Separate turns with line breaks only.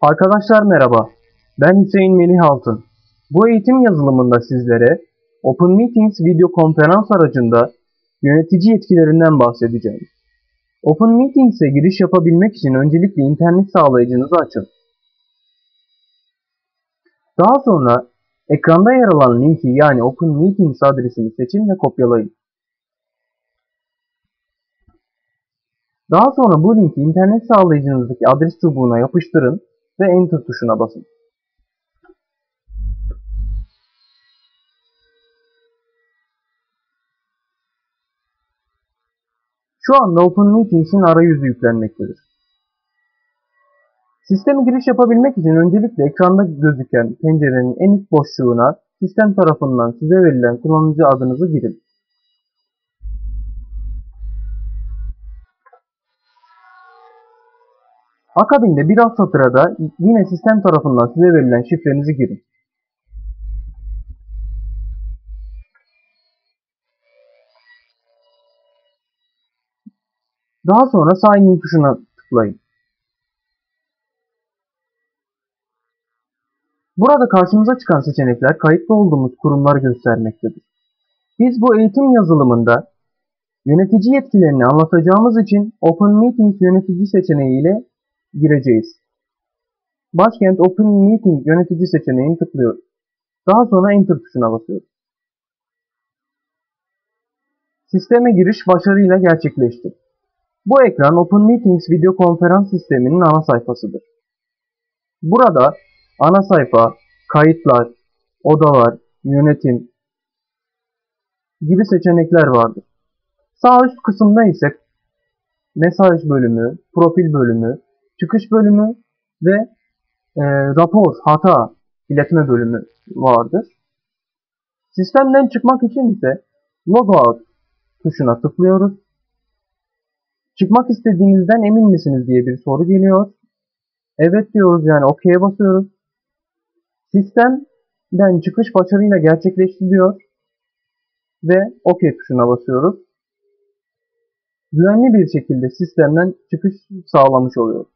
Arkadaşlar merhaba. Ben Hüseyin Melih Altın. Bu eğitim yazılımında sizlere OpenMeetings video konferans aracında yönetici yetkilerinden bahsedeceğim. OpenMeetings'e giriş yapabilmek için öncelikle internet sağlayıcınızı açın. Daha sonra ekranda yer alan linki yani OpenMeetings adresini seçin ve kopyalayın. Daha sonra bu linki internet sağlayıcınızdaki adres çubuğuna yapıştırın ve Enter tuşuna basın. Şu anda OpenMeetings'in arayüzü yüklenmektedir. Sisteme giriş yapabilmek için öncelikle ekranda gözüken pencerenin en üst boşluğuna sistem tarafından size verilen kullanıcı adınızı girin. Akabinde bir alt satıra da yine sistem tarafından size verilen şifrenizi girin. Daha sonra sign in tuşuna tıklayın. Burada karşımıza çıkan seçenekler kayıtlı olduğumuz kurumları göstermektedir. Biz bu eğitim yazılımında yönetici yetkilerini anlatacağımız için OpenMeetings yönetici seçeneği ile gireceğiz. Başkent Open Meeting yönetici seçeneğini tıklıyoruz. Daha sonra Enter tuşuna basıyoruz. Sisteme giriş başarıyla gerçekleşti. Bu ekran Open Meetings video konferans sisteminin ana sayfasıdır. Burada ana sayfa, kayıtlar, odalar, yönetim gibi seçenekler vardır. Sağ üst kısımda ise mesaj bölümü, profil bölümü, çıkış bölümü ve e, rapor, hata iletme bölümü vardır. Sistemden çıkmak için ise logout tuşuna tıklıyoruz. Çıkmak istediğinizden emin misiniz diye bir soru geliyor. Evet diyoruz yani OK'ye basıyoruz. Sistemden çıkış başarıyla gerçekleşti diyor. Ve OK tuşuna basıyoruz. Güvenli bir şekilde sistemden çıkış sağlamış oluyoruz.